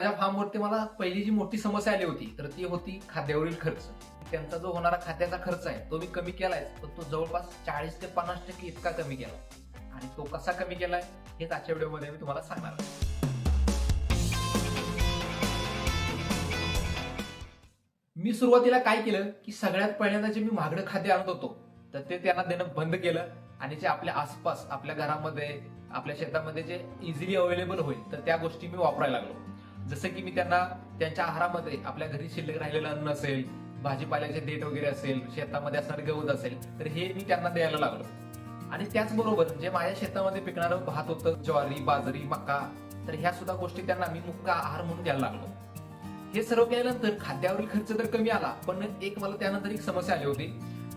माझ्या फार्मवरती मला पहिली जी मोठी समस्या आली होती तर ती होती खाद्यावरील खर्च. त्यांचा जो होणारा खाद्याचा खर्च आहे तो मी कमी केलाय पण तो जवळपास चाळीस ते पन्नास टक्के इतका कमी केला आणि तो कसा कमी केलाय हेच आजच्या व्हिडिओमध्ये मी तुम्हाला सांगणार आहे. मी सुरुवातीला काय केलं की सगळ्यात पहिल्यांदा जे मी महागडं खाद्य आणत होतो तर ते त्यांना देणं बंद केलं आणि जे आपल्या आसपास आपल्या घरामध्ये आपल्या शेतामध्ये जे इझिली अवेलेबल होईल तर त्या गोष्टी मी वापरायला लागलो. जसं की मी त्यांना त्यांच्या आहारामध्ये आपल्या घरी शिल्लक राहिलेलं अन्न असेल भाजीपाल्याचे देठ वगैरे असेल शेतामध्ये असणारे गवत असेल तर हे मी त्यांना द्यायला लागलो. आणि त्याचबरोबर जे माझ्या शेतामध्ये पिकणारं भात होतं ज्वारी बाजरी मका तर ह्या सुद्धा गोष्टी त्यांना मी मुक्का आहार म्हणून द्यायला लागलो. हे सर्व केल्यानंतर खाद्यावरील खर्च तर कमी आला पण एक मला त्यानंतर एक समस्या आली होती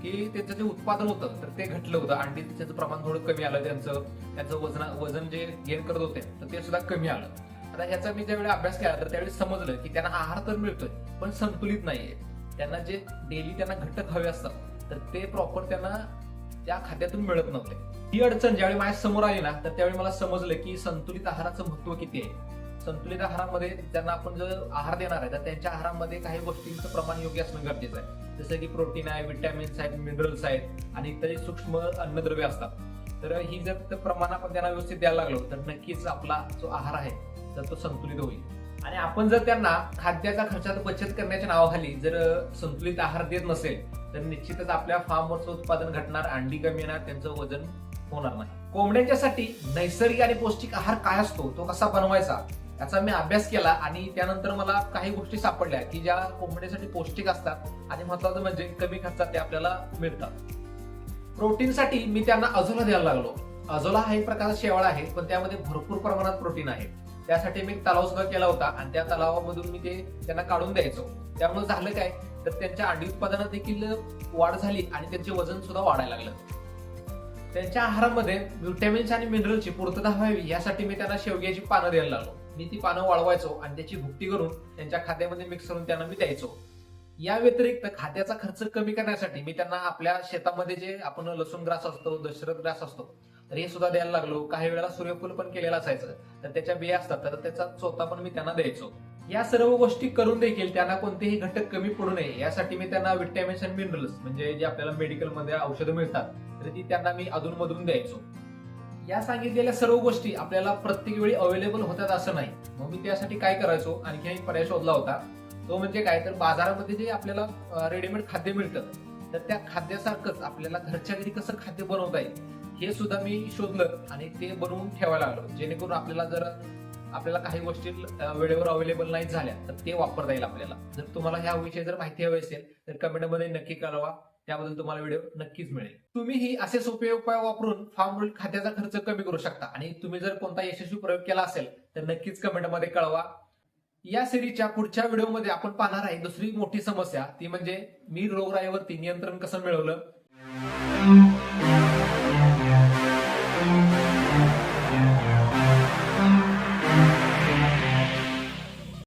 की त्याचं जे उत्पादन होतं तर ते घटलं होतं. अंडी त्याचं प्रमाण थोडं कमी आलं त्यांचं त्यांचं वजन वजन जे गेन करत होते तर ते सुद्धा कमी आलं. आता ह्याचा मी ज्यावेळी अभ्यास केला तर त्यावेळी समजलं की त्यांना आहार तर मिळतोय पण संतुलित नाहीये. त्यांना जे डेली त्यांना घटक हवे असतात तर ते प्रॉपर त्यांना त्या खात्यातून मिळत नव्हते. ही अडचण ज्यावेळी माझ्यासमोर आली ना तर त्यावेळी मला समजलं की संतुलित आहाराचं महत्त्व किती आहे. संतुलित आहारामध्ये त्यांना आपण जर आहार देणार आहे तर त्यांच्या आहारामध्ये काही गोष्टींचं प्रमाण योग्य असणं गरजेचं आहे. जसं की प्रोटीन आहे विटॅमिन्स आहेत मिनरल्स आहेत आणि इतर सूक्ष्म अन्नद्रव्य असतात. तर ही जर प्रमाण आपण त्यांना व्यवस्थित द्यायला लागलो तर नक्कीच आपला जो आहार आहे तर तो संतुलित होईल. आणि आपण जर त्यांना खाद्याच्या खर्चात बचत करण्याच्या नावाखाली जर संतुलित आहार देत नसेल तर निश्चितच आपल्या फार्मवरचं उत्पादन घटणार अंडी कमी येणार त्यांचं वजन होणार नाही. कोंबड्यांच्यासाठी नैसर्गिक आणि पौष्टिक आहार काय असतो तो कसा बनवायचा याचा मी अभ्यास केला आणि त्यानंतर मला काही गोष्टी सापडल्या की ज्या कोंबड्यासाठी पौष्टिक असतात आणि महत्वाचं म्हणजे कमी खर्चात ते आपल्याला मिळतात. प्रोटीनसाठी मी त्यांना अजोला द्यायला लागलो. अजोला हा एक प्रकारचा शेवाळ आहे पण त्यामध्ये भरपूर प्रमाणात प्रोटीन आहे. त्यासाठी मी तलाव सुद्धा केला होता आणि त्या तलावामधून मी ते त्यांना काढून द्यायचो. त्यामुळे झालं काय? तर त्यांच्या अंडी उत्पादनात देखील वाढ झाली आणि त्यांचे वजन सुद्धा वाढायला लागलं. त्यांच्या आहारामध्ये व्हिटॅमिन्स आणि मिनरलची पूर्तता व्हावी यासाठी मी त्यांना शेवग्याची पानं द्यायला लागलो. मी ती पानं वाळवायचो आणि त्याची भुकटी करून त्यांच्या खाद्यामध्ये मिक्स करून त्यांना मी द्यायचो. या व्यतिरिक्त खाद्याचा खर्च कमी करण्यासाठी मी त्यांना आपल्या शेतामध्ये जे आपण लसूण ग्रास असतो दशरथ ग्रास असतो तर हे सुद्धा द्यायला लागलो. काही वेळेला सूर्यफूल पण केलेलं असायचं. तर त्याच्या बिया असतात तर त्याचा चोथा पण मी त्यांना द्यायचो. या सर्व गोष्टी करून देखील त्यांना कोणतेही घटक कमी पडू नये यासाठी मी त्यांना विटॅमिन्स आणि मिनरल्स म्हणजे जे आपल्याला मेडिकलमध्ये औषधं मिळतात तर ती त्यांना मी अधूनमधून द्यायचो. या सांगितलेल्या सर्व गोष्टी आपल्याला प्रत्येक वेळी अवेलेबल होतात असं नाही. मग मी त्यासाठी काय करायचो? आणखी एक पर्याय शोधला होता. तो म्हणजे काय? तर बाजारामध्ये जे आपल्याला रेडीमेड खाद्य मिळतं तर त्या खाद्यासारखंच आपल्याला घरच्या घरी कसं खाद्य बनवता येईल? हे सुद्धा मी शोधलं आणि ते बनवून ठेवायला लागलो जेणेकरून आपल्याला जर आपल्याला काही गोष्टी वेळेवर अवेलेबल नाही झाल्या तर ते वापरता येईल आपल्याला. जर तुम्हाला ह्या विषयी जर माहिती हवी असेल तर कमेंटमध्ये नक्की कळवा. त्याबद्दल तुम्हाला व्हिडिओ नक्कीच मिळेल. तुम्हीही असे सोपे उपाय वापरून फार्मवरील खात्याचा खर्च कमी करू शकता. आणि तुम्ही जर कोणता यशस्वी प्रयोग केला असेल तर नक्कीच कमेंटमध्ये कळवा. या सिरीजच्या पुढच्या व्हिडिओमध्ये आपण पाहणार आहे दुसरी मोठी समस्या. ती म्हणजे मी रोगराईवरती नियंत्रण कसं मिळवलं?